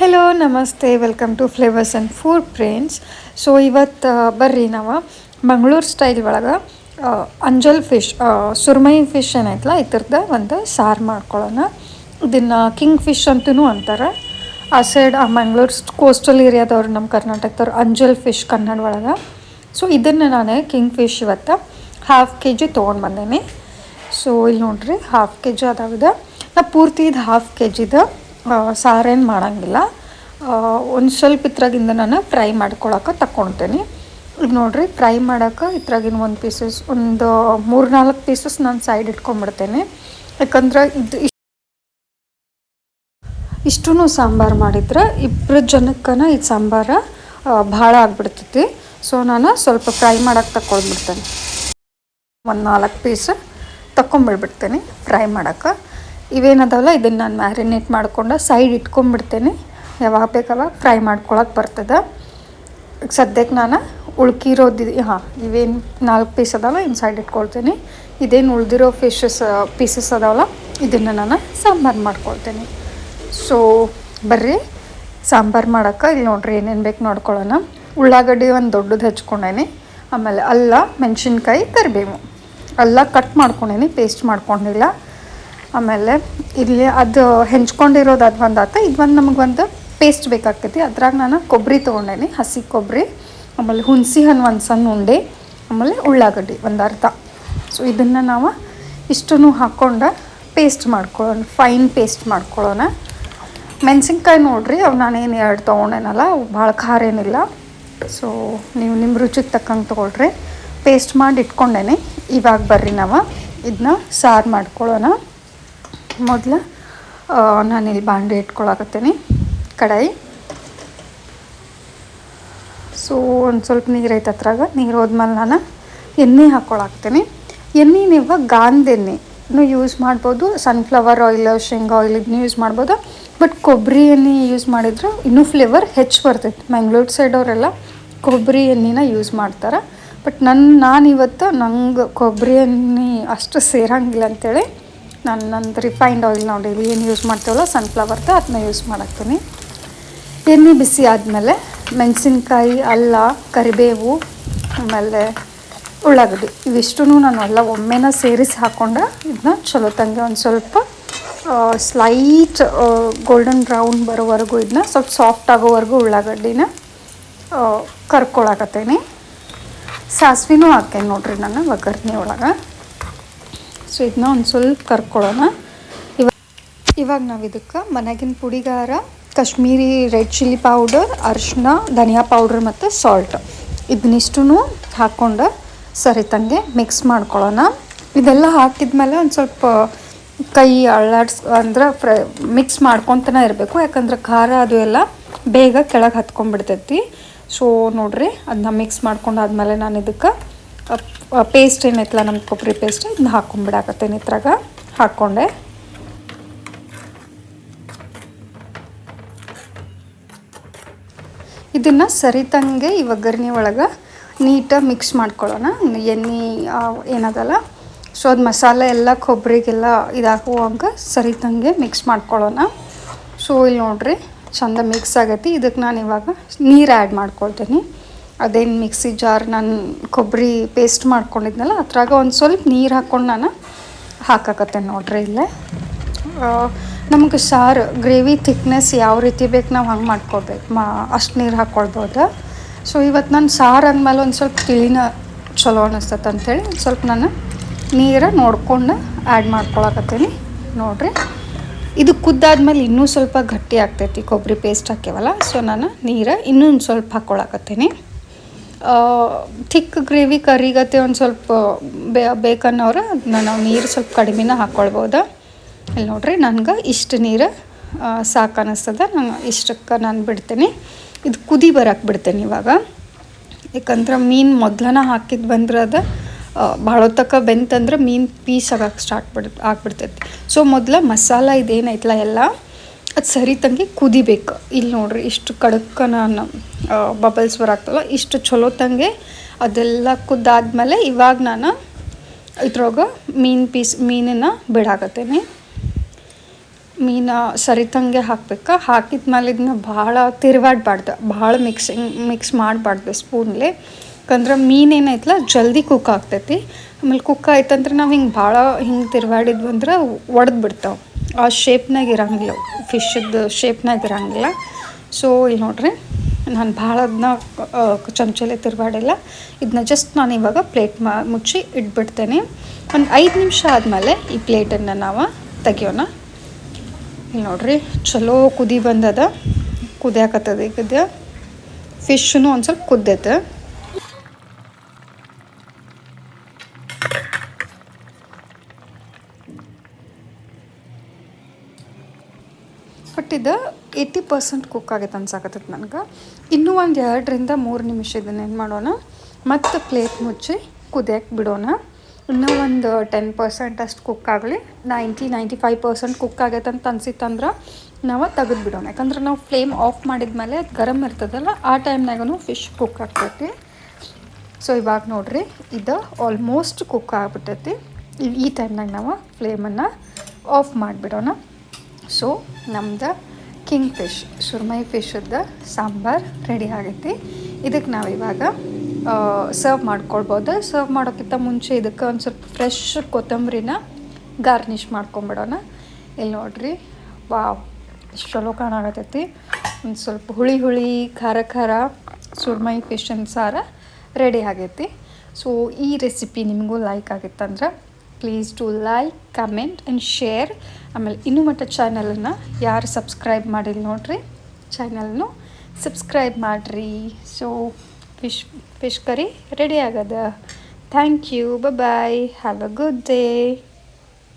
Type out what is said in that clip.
Hello ನಮಸ್ತೆ. Welcome to flavours and food friends so ಇವತ್ತು ಬರ್ರಿ ನಾವು ಮಂಗಳೂರು ಸ್ಟೈಲ್ ಒಳಗೆ ಅಂಜಲ್ ಫಿಶ್ ಸುರ್ಮೈ ಫಿಶ್ ಏನೈತಲ್ಲ ಇದ್ರದ್ದು ಒಂದು ಸಾರು ಮಾಡ್ಕೊಳ್ಳೋಣ ಇದನ್ನು ಕಿಂಗ್ ಫಿಶ್ ಅಂತೂ ಅಂತಾರೆ. ಆ ಸೈಡ್ ಆ ಮಂಗಳೂರು ಕೋಸ್ಟಲ್ ಏರಿಯಾದವ್ರು ನಮ್ಮ ಕರ್ನಾಟಕದವ್ರು ಅಂಜಲ್ ಫಿಶ್ ಕನ್ನಡ ಒಳಗೆ. ಸೊ ಇದನ್ನು ನಾನು ಕಿಂಗ್ ಫಿಶ್ ಇವತ್ತು ಹಾಫ್ ಕೆ ಜಿ ತೊಗೊಂಡು ಬಂದೇನೆ. ಸೊ ಇಲ್ಲಿ ನೋಡ್ರಿ ಹಾಫ್ ಕೆ ಜಿ ಅದಾವಿದೆ. ನಾ ಪೂರ್ತಿ ಇದು ಹಾಫ್ ಕೆ ಜಿದು ಸಾರೇನು ಮಾಡೋಂಗಿಲ್ಲ. ಒಂದು ಸ್ವಲ್ಪ ಇತ್ರಾಗಿಂದ ನಾನು ಫ್ರೈ ಮಾಡ್ಕೊಳಕ್ಕೆ ತಗೊಳ್ತೇನೆ ಈಗ ನೋಡಿರಿ, ಫ್ರೈ ಮಾಡೋಕೆ ಇತ್ರಾಗಿನ ಒಂದು ಪೀಸಸ್ ಒಂದು ಮೂರು ನಾಲ್ಕು ಪೀಸಸ್ ನಾನು ಸೈಡ್ ಇಟ್ಕೊಂಡ್ಬಿಡ್ತೇನೆ ಯಾಕಂದ್ರೆ ಇದು ಇಷ್ಟೂ ಸಾಂಬಾರು ಮಾಡಿದ್ರೆ ಇಬ್ಬರು ಜನಕ್ಕನ ಇದು ಸಾಂಬಾರು ಭಾಳ ಆಗಿಬಿಡ್ತೈತಿ. ಸೊ ನಾನು ಸ್ವಲ್ಪ ಫ್ರೈ ಮಾಡೋಕೆ ತಕೊಂಡ್ಬಿಡ್ತೇನೆ ಒಂದು ನಾಲ್ಕು ಪೀಸ್ ತಗೊಂಬಿಡ್ಬಿಡ್ತೇನೆ ಫ್ರೈ ಮಾಡೋಕೆ. ಇವೇನದಾವಲ್ಲ ಇದನ್ನು ನಾನು ಮ್ಯಾರಿನೇಟ್ ಮಾಡ್ಕೊಂಡು ಸೈಡ್ ಇಟ್ಕೊಂಡ್ಬಿಡ್ತೇನೆ. ಯಾವಾಗ ಬೇಕಾವಾಗ ಫ್ರೈ ಮಾಡ್ಕೊಳಕ್ಕೆ ಬರ್ತದೆ. ಸದ್ಯಕ್ಕೆ ನಾನು ಉಳ್ಕಿರೋದು ಹಾಂ, ಇವೇನು ನಾಲ್ಕು ಪೀಸ್ ಅದಾವಲ್ಲ ಇನ್ನು ಸೈಡ್ ಇಟ್ಕೊಳ್ತೀನಿ. ಇದೇನು ಉಳ್ದಿರೋ ಫಿಶಸ್ ಪೀಸಸ್ ಅದಾವಲ್ಲ ಇದನ್ನು ನಾನು ಸಾಂಬಾರು ಮಾಡ್ಕೊಳ್ತೇನೆ. ಸೊ ಬರ್ರಿ, ಸಾಂಬಾರು ಮಾಡೋಕ್ಕೆ ಇಲ್ಲಿ ನೋಡ್ರಿ ಏನೇನು ಬೇಕು ನೋಡ್ಕೊಳ್ಳೋಣ ಉಳ್ಳಾಗಡ್ಡಿ ಒಂದು ದೊಡ್ಡದು ಹಚ್ಕೊಂಡೇನಿ. ಆಮೇಲೆ ಅಲ್ಲ, ಮೆಣಸಿನ್ಕಾಯಿ, ಕರಿಬೇವು. ಅಲ್ಲ ಕಟ್ ಮಾಡ್ಕೊಂಡೇನಿ ಪೇಸ್ಟ್ ಮಾಡ್ಕೊಂಡಿಲ್ಲ. ಆಮೇಲೆ ಇಲ್ಲಿ ಅದು ಹೆಂಚ್ಕೊಂಡಿರೋದು ಅದು ಒಂದು ಆತ, ಇದು ಒಂದು ನಮಗೆ ಒಂದು ಪೇಸ್ಟ್ ಬೇಕಾಗ್ತೈತಿ. ಅದ್ರಾಗ ನಾನು ಕೊಬ್ಬರಿ ತೊಗೊಂಡೇನಿ, ಹಸಿ ಕೊಬ್ಬರಿ ಆಮೇಲೆ ಹುಣಸಿ ಹಣ್ಣು ಒಂದು ಸಣ್ಣ ಉಂಡೆ, ಆಮೇಲೆ ಉಳ್ಳಾಗಡ್ಡಿ ಒಂದು ಅರ್ಧ. ಸೊ ಇದನ್ನು ನಾವು ಇಷ್ಟನ್ನು ಹಾಕ್ಕೊಂಡು ಪೇಸ್ಟ್ ಮಾಡ್ಕೊಳ್ಳೋಣ ಫೈನ್ ಪೇಸ್ಟ್ ಮಾಡ್ಕೊಳ್ಳೋಣ ಮೆಣಸಿನ್ಕಾಯಿ ನೋಡಿರಿ, ಅವು ನಾನೇನು ಎರಡು ತೊಗೊಂಡೇನಲ್ಲ ಭಾಳ ಖಾರ ಏನಿಲ್ಲ. ಸೊ ನೀವು ನಿಮ್ಮ ರುಚಿಗೆ ತಕ್ಕಂಗೆ ತೊಗೊಳ್ರಿ. ಪೇಸ್ಟ್ ಮಾಡಿ ಇಟ್ಕೊಂಡೇನೆ. ಇವಾಗ ಬರ್ರಿ ನಾವು. ಇದನ್ನ ಸಾರು ಮಾಡ್ಕೊಳ್ಳೋಣ ಮೊದಲು ನಾನಿಲ್ಲಿ ಬಾಂಡೆ ಇಟ್ಕೊಳಕತ್ತೀನಿ, ಕಡಾಯಿ. ಸೊ ಒಂದು ಸ್ವಲ್ಪ ನೀರು ಐತೆ ಹತ್ರಾಗ ನೀರು ಹೋದ್ಮೇಲೆ ನಾನು ಎಣ್ಣೆ ಹಾಕ್ಕೊಳಾಕ್ತೀನಿ ಎಣ್ಣೆ ನೀವು ಗಾಂಧ ಎಣ್ಣೆನೂ ಯೂಸ್ ಮಾಡ್ಬೋದು ಸನ್ಫ್ಲವರ್ ಆಯಿಲ್ ಶೇಂಗಾ ಆಯಿಲ್ ಇದನ್ನೂ ಯೂಸ್ ಮಾಡ್ಬೋದು ಬಟ್ ಕೊಬ್ಬರಿ ಎಣ್ಣೆ ಯೂಸ್ ಮಾಡಿದ್ರೆ ಇನ್ನೂ ಫ್ಲೇವರ್ ಹೆಚ್ಚು ಬರ್ತೈತೆ. ಮ್ಯಾಂಗ್ಳೂರ್ ಸೈಡವರೆಲ್ಲ ಕೊಬ್ಬರಿ ಎಣ್ಣೆನ ಯೂಸ್ ಮಾಡ್ತಾರೆ. ಬಟ್ ನನ್ನ ನಾನು ಇವತ್ತು ನಂಗೆ ಕೊಬ್ಬರಿ ಎಣ್ಣೆ ಅಷ್ಟು ಸೇರಂಗಿಲ್ಲ ಅಂತೇಳಿ ನಾನು ರಿಫೈನ್ಡ್ ಆಯಿಲ್ ನಾವು ಡೈಲಿ ಏನು ಯೂಸ್ ಮಾಡ್ತೀವಲ್ಲ ಸನ್ಫ್ಲವರ್ದು ಅದನ್ನ ಯೂಸ್ ಮಾಡಾಕ್ತೀನಿ. ಎಣ್ಣೆ ಬಿಸಿ ಆದಮೇಲೆ ಮೆಣಸಿನ್ಕಾಯಿ, ಅಲ್ಲ, ಕರಿಬೇವು, ಆಮೇಲೆ ಉಳ್ಳಾಗಡ್ಡಿ. ಇವಿಷ್ಟು ನಾನು ಎಲ್ಲ ಒಮ್ಮೆನ ಸೇರಿಸಿ ಹಾಕ್ಕೊಂಡು ಇದನ್ನ ಚಲೋ ತಂಗೆ ಒಂದು ಸ್ವಲ್ಪ ಸ್ಲೈಟ್ ಗೋಲ್ಡನ್ ಬ್ರೌನ್ ಬರೋವರೆಗೂ ಇದನ್ನ ಸ್ವಲ್ಪ ಸಾಫ್ಟ್ ಆಗೋವರೆಗೂ ಉಳ್ಳಾಗಡ್ಡಿನ ಕರ್ಕೊಳಕತ್ತೀನಿ. ಸಾಸಿವೆನೂ ಹಾಕ್ತೇನೆ ನೋಡ್ರಿ ನಾನು ಒಗ್ಗರಣೆ ಒಳಗೆ. ಸೊ ಇದನ್ನ ಒಂದು ಸ್ವಲ್ಪ ಕರ್ಕೊಳ್ಳೋಣ. ಇವಾಗ ಇವಾಗ ನಾವು ಇದಕ್ಕೆ ಮನೆಗಿನ ಪುಡಿಗಾರ, ಕಾಶ್ಮೀರಿ ರೆಡ್ ಚಿಲ್ಲಿ ಪೌಡರ್ ಅರಿಶಿನ ಧನಿಯಾ ಪೌಡ್ರ್ ಮತ್ತು ಸಾಲ್ಟ್. ಇದನ್ನಿಷ್ಟು ಹಾಕ್ಕೊಂಡು ಸರಿ ತಂಗೆ ಮಿಕ್ಸ್ ಮಾಡ್ಕೊಳ್ಳೋಣ. ಇದೆಲ್ಲ ಹಾಕಿದ್ಮೇಲೆ ಒಂದು ಸ್ವಲ್ಪ ಕೈ ಅಳ್ಳಾಡ್ಸ್, ಅಂದ್ರೆ ಫ್ರೈ, ಮಿಕ್ಸ್ ಮಾಡ್ಕೊತನೇ ಇರಬೇಕು. ಯಾಕಂದ್ರೆ ಖಾರ ಅದು ಎಲ್ಲ ಬೇಗ ಕೆಳಗೆ ಹತ್ಕೊಂಡ್ಬಿಡ್ತೈತಿ. ಸೊ ನೋಡ್ರಿ ಅದನ್ನ ಮಿಕ್ಸ್ ಮಾಡ್ಕೊಂಡಾದ್ಮೇಲೆ ನಾನು ಇದಕ್ಕೆ ಪೇಸ್ಟ್ ಏನೈತಲ್ಲ ನಮ್ಮ ಕೊಬ್ಬರಿ ಪೇಸ್ಟ್ ಇದನ್ನ ಹಾಕೊಂಡ್ಬಿಡಾಕತ್ತೆ ಇದ್ರಾಗ. ಹಾಕ್ಕೊಂಡೆ ಇದನ್ನು ಸರಿತಂಗೆ ಈ ಒಗ್ಗರಣೆ ಒಳಗೆ ನೀಟಾಗಿ ಮಿಕ್ಸ್ ಮಾಡ್ಕೊಳ್ಳೋಣ. ಎಣ್ಣೆ ಏನದಲ್ಲ ಸೊ ಅದು ಮಸಾಲೆ ಎಲ್ಲ ಕೊಬ್ಬರಿಗೆಲ್ಲ ಇದಾಗುವಂಗೆ ಸರಿತಂಗೆ ಮಿಕ್ಸ್ ಮಾಡ್ಕೊಳ್ಳೋಣ. ಸೊ, ಇಲ್ಲಿ ನೋಡ್ರಿ, ಚಂದ ಮಿಕ್ಸ್ ಆಗೈತಿ. ಇದಕ್ಕೆ ನಾನು ಇವಾಗ ನೀರು ಆ್ಯಡ್ ಮಾಡ್ಕೊಳ್ತೀನಿ. ಅದೇನು ಮಿಕ್ಸಿ ಜಾರ್ ನಾನು ಕೊಬ್ಬರಿ ಪೇಸ್ಟ್ ಮಾಡ್ಕೊಂಡಿದ್ನಲ್ಲ, ಅದ್ರಾಗ ಒಂದು ಸ್ವಲ್ಪ ನೀರು ಹಾಕ್ಕೊಂಡು ನಾನು ಹಾಕಕತ್ತೆ ನೋಡ್ರಿ ಇಲ್ಲೇ. ನಮಗೆ ಸಾರು ಗ್ರೇವಿ ಥಿಕ್ನೆಸ್ ಯಾವ ರೀತಿ ಬೇಕು ನಾವು ಹಂಗೆ ಮಾಡ್ಕೊಬೇಕು ಮಾ, ಅಷ್ಟು ನೀರು ಹಾಕ್ಕೊಳ್ಬೋದು ಸೊ ಇವತ್ತು ನಾನು ಸಾರು ಅಂದಮೇಲೆ ಒಂದು ಸ್ವಲ್ಪ ತಿಳಿನ ಚಲೋ ಅನ್ನಿಸ್ತೈತೆ ಅಂಥೇಳಿ ಒಂದು ಸ್ವಲ್ಪ ನಾನು ನೀರು ನೋಡ್ಕೊಂಡು ಆ್ಯಡ್ ಮಾಡ್ಕೊಳಕತ್ತೀನಿ ನೋಡಿರಿ. ಇದು ಕುದ್ದಾದ್ಮೇಲೆ ಇನ್ನೂ ಸ್ವಲ್ಪ ಗಟ್ಟಿ ಆಗ್ತೈತಿ ಕೊಬ್ಬರಿ ಪೇಸ್ಟ್ ಹಾಕ್ಯವಲ್ಲ ಸೊ ನಾನು ನೀರು ಇನ್ನೊಂದು ಸ್ವಲ್ಪ ಹಾಕ್ಕೊಳಕತ್ತೀನಿ ಥಿಕ್ ಗ್ರೇವಿ ಕರಿಗತ್ತೆ ಒಂದು ಸ್ವಲ್ಪ ಬೇ ಬೇಕನ್ನೋರು ಅದನ್ನ ನಾವು ನೀರು ಸ್ವಲ್ಪ ಕಡಿಮೆನ ಹಾಕ್ಕೊಳ್ಬೋದು ಇಲ್ಲಿ ನೋಡ್ರಿ ನನಗೆ ಇಷ್ಟು ನೀರು ಸಾಕು ಅನ್ನಿಸ್ತದ ನಾನು ಇಷ್ಟಕ್ಕೆ ನಾನು ಬಿಡ್ತೀನಿ. ಇದು ಕುದಿ ಬರಕ್ಕೆ ಬಿಡ್ತೇನೆ ಇವಾಗ. ಯಾಕಂದ್ರೆ ಮೀನು ಮೊದ್ಲನ ಹಾಕಿದ್ದು ಬಂದ್ರೆ ಅದು ಭಾಳ ಹೊತ್ತಕ್ಕ ಬೆಂತಂದ್ರೆ ಮೀನು ಪೀಸ್ ಆಗಕ್ಕೆ ಸ್ಟಾರ್ಟ್ ಬಿಡ್, ಆಗ್ಬಿಡ್ತೈತಿ. ಸೊ ಮೊದಲ ಮಸಾಲ ಇದೇನೈತಲ್ಲ ಎಲ್ಲ? ಅದು ಸರಿ ತಂಗೆ, ಕುದಿಬೇಕು. ಇಲ್ಲಿ ನೋಡ್ರಿ ಇಷ್ಟು ಕಡಕ್ಕ ನಾನು ಬಬಲ್ಸ್ ಬರಾಕ್ತಲ್ಲ, ಇಷ್ಟು ಚಲೋ ತಂಗೆ, ಅದೆಲ್ಲ ಕುದ್ದಾದ್ಮೇಲೆ ಇವಾಗ ನಾನು ಇದ್ರೊಳಗೆ ಮೀನು ಪೀಸ್, ಮೀನನ್ನು ಬಿಡಾಕತ್ತೇನೆ. ಮೀನು ಸರಿತಂಗೆ ಹಾಕ್ಬೇಕು? ಹಾಕಿದ ಮೇಲೆ ಇದನ್ನ ಭಾಳ ತಿರುವಾಡ್ಬಾರ್ದು. ಭಾಳ ಮಿಕ್ಸಿಂಗ್, ಮಿಕ್ಸ್ ಮಾಡಬಾರ್ದು ಸ್ಪೂನ್ಲಿ. ಯಾಕಂದ್ರೆ ಮೀನು ಏನೈತಲ್ಲ ಜಲ್ದಿ ಕುಕ್ ಆಗ್ತೈತಿ. ಆಮೇಲೆ ಕುಕ್ ಆಯ್ತಂದ್ರೆ ನಾವು ಹಿಂಗೆ ಭಾಳ ಹಿಂಗೆ ತಿರುವಾಡಿದ್ವಿ ಅಂದ್ರೆ ಆ ಶೇಪ್ನಾಗ ಇರಂಗಿಲ್ಲ. ಫಿಶದ್ದು ಶೇಪ್ನಾಗ ಇರಂಗಿಲ್ಲ. ಸೊ ಇಲ್ಲಿ ನೋಡ್ರಿ, ನಾನು ಭಾಳ ಅದನ್ನ ಚಮಚಲೆ ತಿರುಗಾಡಿಲ್ಲ. ಇದನ್ನ ಜಸ್ಟ್ ನಾನು ಇವಾಗ ಪ್ಲೇಟ್ ಮಾ, ಮುಚ್ಚಿ ಇಟ್ಬಿಡ್ತೇನೆ. ಒಂದು ಐದು ನಿಮಿಷ ಆದಮೇಲೆ ಈ ಪ್ಲೇಟನ್ನು ನಾವು ತೆಗಿಯೋಣ. ಇಲ್ಲಿ ನೋಡ್ರಿ, ಚಲೋ ಕುದಿ ಬಂದದ. ಕುದಿಯಾಕತ್ತದ ಈಗ ಫಿಶ್ನು ಒಂದು ಸ್ವಲ್ಪ ಕುದ್ದೈತೆ. ಬಟ್ ಇದು ಏಯ್ಟಿ ಪರ್ಸೆಂಟ್ ಕುಕ್ ಆಗೈತೆ ಅನ್ಸಾಕತ್ತೈತೆ ನನಗೆ. ಇನ್ನೂ ಒಂದು ಎರಡರಿಂದ ಮೂರು ನಿಮಿಷ ಇದನ್ನ ಏನು ಮಾಡೋಣ? ಮತ್ತು ಪ್ಲೇಟ್ ಮುಚ್ಚಿ ಕುದಿಯಕ್ಕೆ ಬಿಡೋಣ. ಇನ್ನೂ ಒಂದು ಟೆನ್ ಪರ್ಸೆಂಟ್ ಅಷ್ಟು ಕುಕ್ ಆಗಲಿ. Ninety ninety five percent cook ಆಗೈತೆ ಅಂತ ಅನ್ಸಿತ್ತಂದ್ರೆ ನಾವು ತೆಗೆದು ಬಿಡೋಣ. ಯಾಕಂದ್ರೆ ನಾವು ಫ್ಲೇಮ್ ಆಫ್ ಮಾಡಿದ್ಮೇಲೆ ಅದು ಗರಮ್ ಇರ್ತದಲ್ಲ, ಆ ಟೈಮ್ನಾಗೂ ಫಿಶ್ ಕುಕ್ ಆಗ್ತೈತಿ. ಸೊ ಇವಾಗ ನೋಡಿರಿ, ಇದು ಆಲ್ಮೋಸ್ಟ್ ಕುಕ್ ಆಗ್ಬಿಟ್ಟೈತಿ. ಈ ಟೈಮ್ನಾಗ ನಾವು ಫ್ಲೇಮನ್ನು ಆಫ್ ಮಾಡಿಬಿಡೋಣ. ಸೊ, ನಮ್ದು ಕಿಂಗ್ ಫಿಶ್, ಸುರ್ಮೈ ಫಿಶದ್ದು ಸಾಂಬಾರು ರೆಡಿ ಆಗೈತಿ. ಇದಕ್ಕೆ ನಾವು ಇವಾಗ ಸರ್ವ್ ಮಾಡ್ಕೊಳ್ಬೋದು. ಸರ್ವ್ ಮಾಡೋಕ್ಕಿಂತ ಮುಂಚೆ ಇದಕ್ಕೆ ಒಂದು ಸ್ವಲ್ಪ ಫ್ರೆಶ್ ಕೊತ್ತಂಬರಿನ ಗಾರ್ನಿಷ್ ಮಾಡ್ಕೊಂಬಿಡೋಣ. ಇಲ್ಲಿ ನೋಡ್ರಿ, ವಾವ್ ಎಷ್ಟು ಚಲೋ ಕಾಣಾಕತ್ತೈತಿ. ಒಂದು ಸ್ವಲ್ಪ ಹುಳಿ ಹುಳಿ, ಖಾರ ಖಾರ ಸುರ್ಮೈ ಫಿಶ್ ಸಾರ ರೆಡಿ ಆಗೈತಿ. ಸೊ ಈ ರೆಸಿಪಿ ನಿಮಗೂ like ಆಗಿತ್ತಂದ್ರೆ please to like comment and share ಆಮೇಲೆ ಇನ್ನೂ ಮಟ್ಟ ಚಾನಲನ್ನು ಯಾರು ಸಬ್ಸ್ಕ್ರೈಬ್ ಮಾಡಿಲ್ಲ ನೋಡ್ರಿ, ಚಾನಲ್ನು ಸಬ್ಸ್ಕ್ರೈಬ್ ಮಾಡಿರಿ. So fish fish curry ready ಆಗದ. Thank you bye have a good day